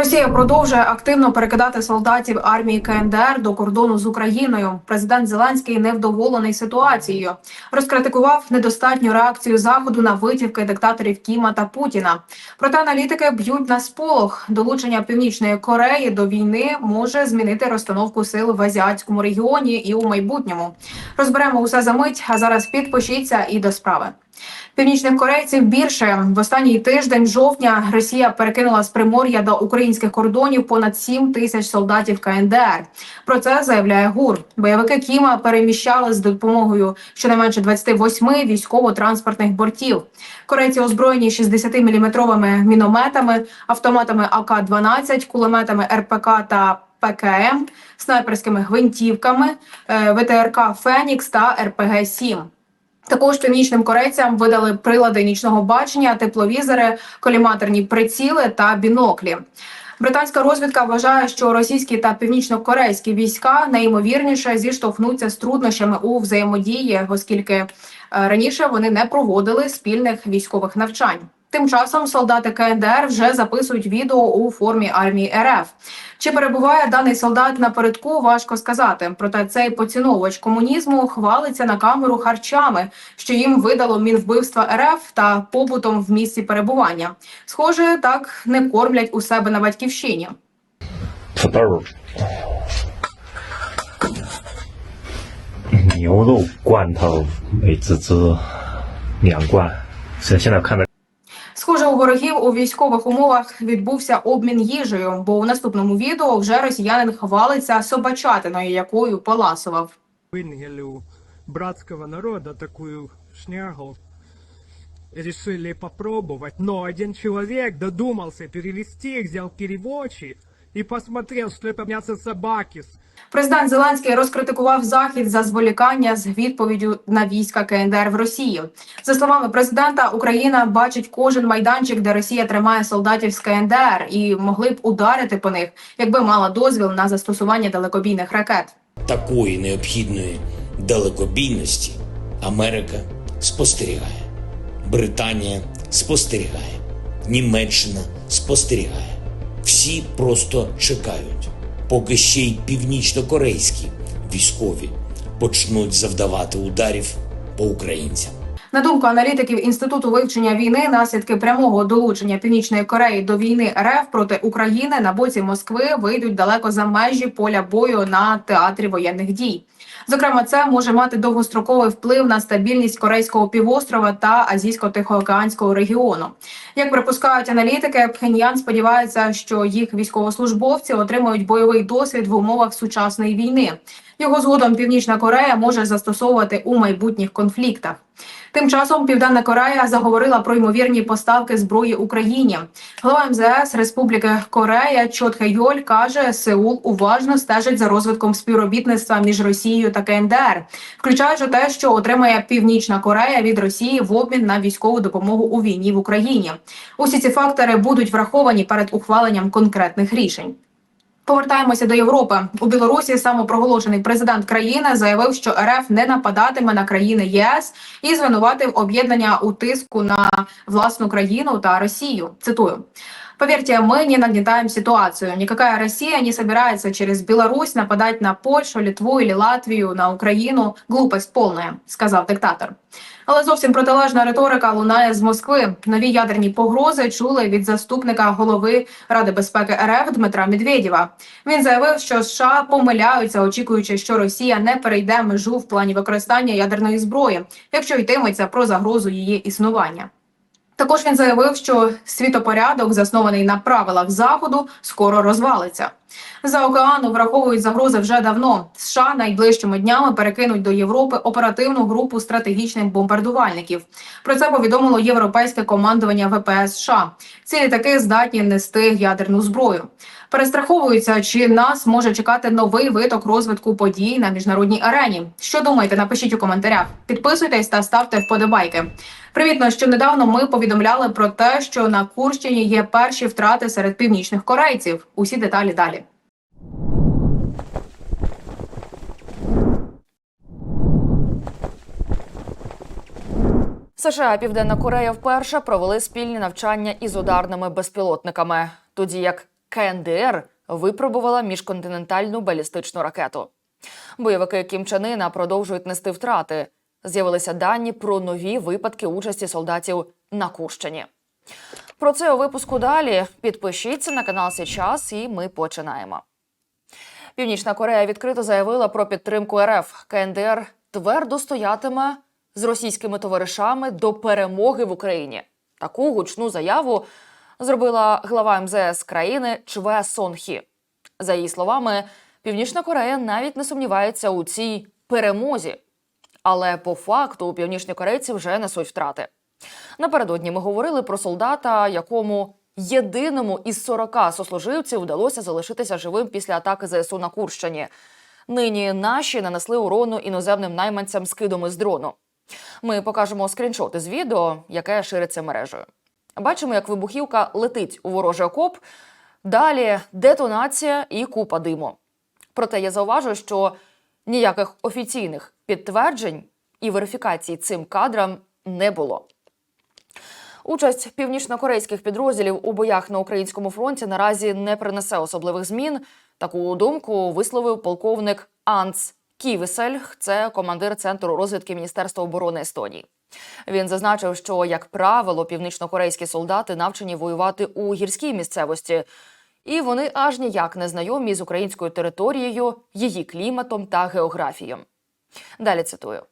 Росія продовжує активно перекидати солдатів армії КНДР до кордону з Україною. Президент Зеленський невдоволений ситуацією. Розкритикував недостатню реакцію заходу на витівки диктаторів Кіма та Путіна. Проте аналітики б'ють на сполох. Долучення Північної Кореї до війни може змінити розстановку сил в азіатському регіоні і у майбутньому. Розберемо усе за мить. А зараз підпишіться і до справи. Північних корейців більше в останній тиждень жовтня Росія перекинула з Примор'я до українських кордонів понад 7 тисяч солдатів КНДР. Про це заявляє ГУР. Бойовики Кіма переміщали з допомогою щонайменше 28 військово-транспортних бортів. Корейці озброєні 60-мм мінометами, автоматами АК-12, кулеметами РПК та ПКМ, снайперськими гвинтівками, е, ВТРК Фенікс та РПГ 7 також північним корейцям видали прилади нічного бачення, тепловізори, коліматорні приціли та біноклі. Британська розвідка вважає, що російські та північно-корейські війська найімовірніше зіштовхнуться з труднощами у взаємодії, оскільки е, раніше вони не проводили спільних військових навчань. Тим часом солдати КНДР вже записують відео у формі армії РФ. Чи перебуває даний солдат напередку, важко сказати. Проте цей поціновувач комунізму хвалиться на камеру харчами, що їм видало мінвбивства РФ та побутом в місці перебування. Схоже, так не кормлять у себе на батьківщині. 土豆、牛肉罐头美滋滋两罐。现现在看的 Схоже, у ворогів у військових умовах відбувся обмін їжею, бо у наступному відео вже росіянин хвалиться собачатиною, якою поласував. выняли у братского народа такую шнягу. Решили попробовать, но один человек додумался перевести, взял переводчик и посмотрел, что это собаки. Президент Зеленський розкритикував захід за зволікання з відповіддю на війська КНДР в Росії. За словами президента, Україна бачить кожен майданчик, де Росія тримає солдатів з КНДР, і могли б ударити по них, якби мала дозвіл на застосування далекобійних ракет. такої необхідної далекобійності Америка спостерігає, Британія спостерігає, Німеччина спостерігає. Всі просто чекають, поки ще й північно-корейські військові почнуть завдавати ударів по українцям. На думку аналітиків інституту вивчення війни, наслідки прямого долучення Північної Кореї до війни РФ проти України на боці Москви вийдуть далеко за межі поля бою на театрі воєнних дій. Зокрема, це може мати довгостроковий вплив на стабільність корейського півострова та азійсько-тихоокеанського регіону. Як припускають аналітики, Пхеньян сподівається, що їх військовослужбовці отримають бойовий досвід в умовах сучасної війни. Його згодом Північна Корея може застосовувати у майбутніх конфліктах. Тим часом Південна Корея заговорила про ймовірні поставки зброї Україні. Глава МЗС Республіки Корея Чот Хе Йоль каже, Сеул уважно стежить за розвитком співробітництва між Росією та КНДР, включаючи те, що отримає Північна Корея від Росії в обмін на військову допомогу у війні в Україні. Усі ці фактори будуть враховані перед ухваленням конкретних рішень. Повертаємося до Європи. У Білорусі самопроголошений президент країни заявив, що РФ не нападатиме на країни ЄС і звинуватив об'єднання у тиску на власну країну та Росію. Цитую. Поверьте, мы не нагнетаем ситуацию. Никакая Россия не собирается через Беларусь нападать на Польшу, Литву или Латвію, на Україну. Глупость полная, сказав диктатор. Але зовсім протилежна риторика лунає з Москви. Нові ядерні погрози чули від заступника голови Ради безпеки РФ Дмитра Медведєва. Він заявив, що США помиляються, очікуючи, що Росія не перейде межу в плані використання ядерної зброї, якщо йтиметься про загрозу її існування. Також він заявив, що світопорядок, заснований на правилах заходу, скоро розвалиться. За океану враховують загрози вже давно. США найближчими днями перекинуть до Європи оперативну групу стратегічних бомбардувальників. Про це повідомило європейське командування ВПС США. Ці літаки здатні нести ядерну зброю. Перестраховуються, чи нас може чекати новий виток розвитку подій на міжнародній арені. Що думаєте? Напишіть у коментарях. Підписуйтесь та ставте вподобайки. Привітно, що недавно ми повідомляли про те, що на Курщині є перші втрати серед північних корейців. Усі деталі далі. США і Південна Корея вперше провели спільні навчання із ударними безпілотниками, тоді як КНДР випробувала міжконтинентальну балістичну ракету. Бойовики Кім Чен Ына продовжують нести втрати. З'явилися дані про нові випадки участі солдатів на Курщині. Про це у випуску далі. Підпишіться на канал Сейчас і ми починаємо. Північна Корея відкрито заявила про підтримку РФ. КНДР твердо стоятиме з російськими товаришами до перемоги в Україні. Таку гучну заяву зробила глава МЗС країни Чве Сон Хі. За її словами, Північна Корея навіть не сумнівається у цій перемозі. Але по факту північні корейці вже несуть втрати. Напередодні ми говорили про солдата, якому єдиному із 40 сослуживців вдалося залишитися живим після атаки ЗСУ на Курщині. Нині наші нанесли урону іноземним найманцям скидом із дрону. Ми покажемо скріншоти з відео, яке шириться мережею. Бачимо, як вибухівка летить у ворожий окоп. Далі детонація і купа диму. Проте я зауважу, що ніяких офіційних підтверджень і верифікацій цим кадрам не було. Участь північнокорейських підрозділів у боях на українському фронті наразі не принесе особливих змін. Таку думку висловив полковник Анц Ківесельх, це командир центру розвідки Міністерства оборони Естонії. Він зазначив, що як правило північнокорейські солдати навчені воювати у гірській місцевості, і вони аж ніяк не знайомі з українською територією, її кліматом та географією. Далі цитую.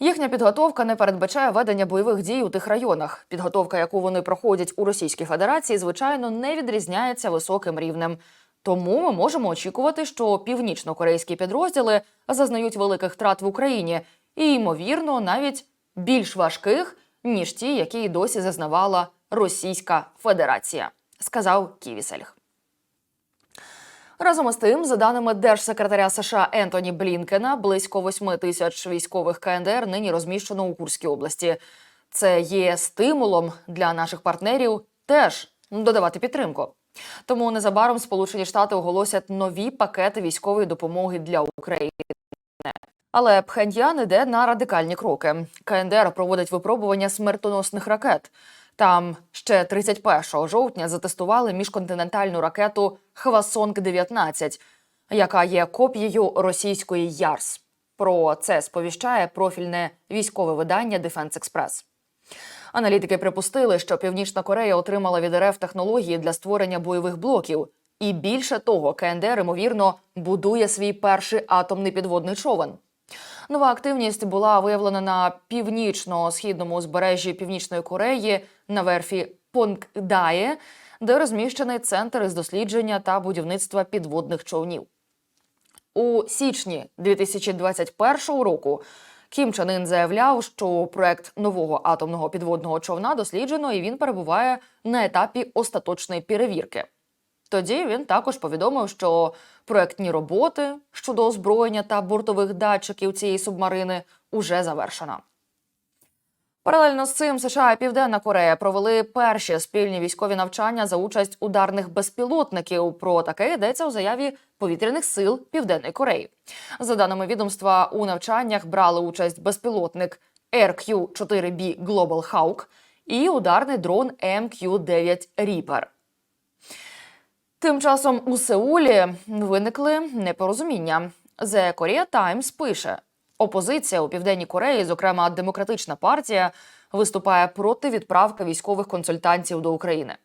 Їхня підготовка не передбачає ведення бойових дій у тих районах. Підготовка, яку вони проходять у Російській Федерації, звичайно, не відрізняється високим рівнем. Тому ми можемо очікувати, що північно-корейські підрозділи зазнають великих втрат в Україні і, ймовірно, навіть більш важких, ніж ті, які й досі зазнавала Російська Федерація, сказав Ківісельх. Разом із тим, за даними держсекретаря США Ентоні Блінкена, близько 8 тисяч військових КНДР нині розміщено у Курській області. Це є стимулом для наших партнерів теж додавати підтримку. Тому незабаром Сполучені Штати оголосять нові пакети військової допомоги для України. Але Пхеньян іде на радикальні кроки. КНДР проводить випробування смертоносних ракет. Там ще 31 жовтня затестували міжконтинентальну ракету Хвасонг-19, яка є копією російської Ярс. Про це сповіщає профільне військове видання Defense Express. Аналітики припустили, що Північна Корея отримала від РФ технології для створення бойових блоків. І більше того, КНДР, ймовірно, будує свій перший атомний підводний човен. Нова активність була виявлена на північно-східному узбережжі Північної Кореї на верфі Понгдає, де розміщений центр із дослідження та будівництва підводних човнів. У січні 2021 року Кім Чен Ын заявляв, що проект нового атомного підводного човна досліджено і він перебуває на етапі остаточної перевірки. Тоді він також повідомив, що проектні роботи щодо озброєння та бортових датчиків цієї субмарини уже завершено. Паралельно з цим США і Південна Корея провели перші спільні військові навчання за участь ударних безпілотників. Про таке йдеться у заяві повітряних сил Південної Кореї. За даними відомства, у навчаннях брали участь безпілотник RQ-4B Global Hawk і ударний дрон MQ-9 Reaper. Тим часом у Сеулі виникли непорозуміння. The Korea Times пише: опозиція у південній Кореї, зокрема демократична партія, виступає проти відправки військових консультантів до України.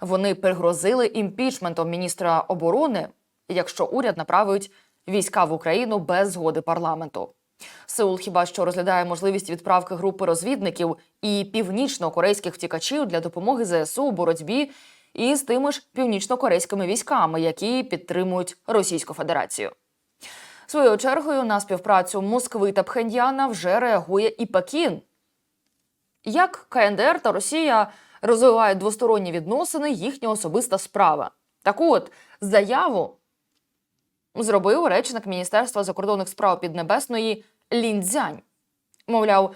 Вони пригрозили імпічментом міністра оборони, якщо уряд направить війська в Україну без згоди парламенту. Сеул хіба що розглядає можливість відправки групи розвідників і північно-корейських втікачів для допомоги ЗСУ у боротьбі із тими ж північно-корейськими військами, які підтримують Російську Федерацію. Своєю чергою на співпрацю Москви та Пхеньяна вже реагує і Пекін. Як КНДР та Росія розвивають двосторонні відносини, їхня особиста справа. Таку от заяву зробив речник Міністерства закордонних справ Піднебесної Ліндзянь. Мовляв,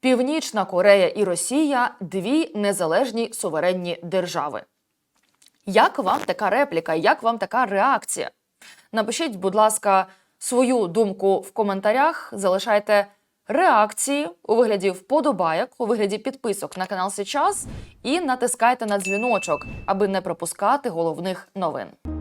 Північна Корея і Росія дві незалежні суверенні держави. Як вам така репліка? Як вам така реакція? Напишіть, будь ласка, свою думку в коментарях. Залишайте реакції у вигляді вподобайок, у вигляді підписок на канал Сейчас і натискайте на дзвіночок, аби не пропускати головних новин.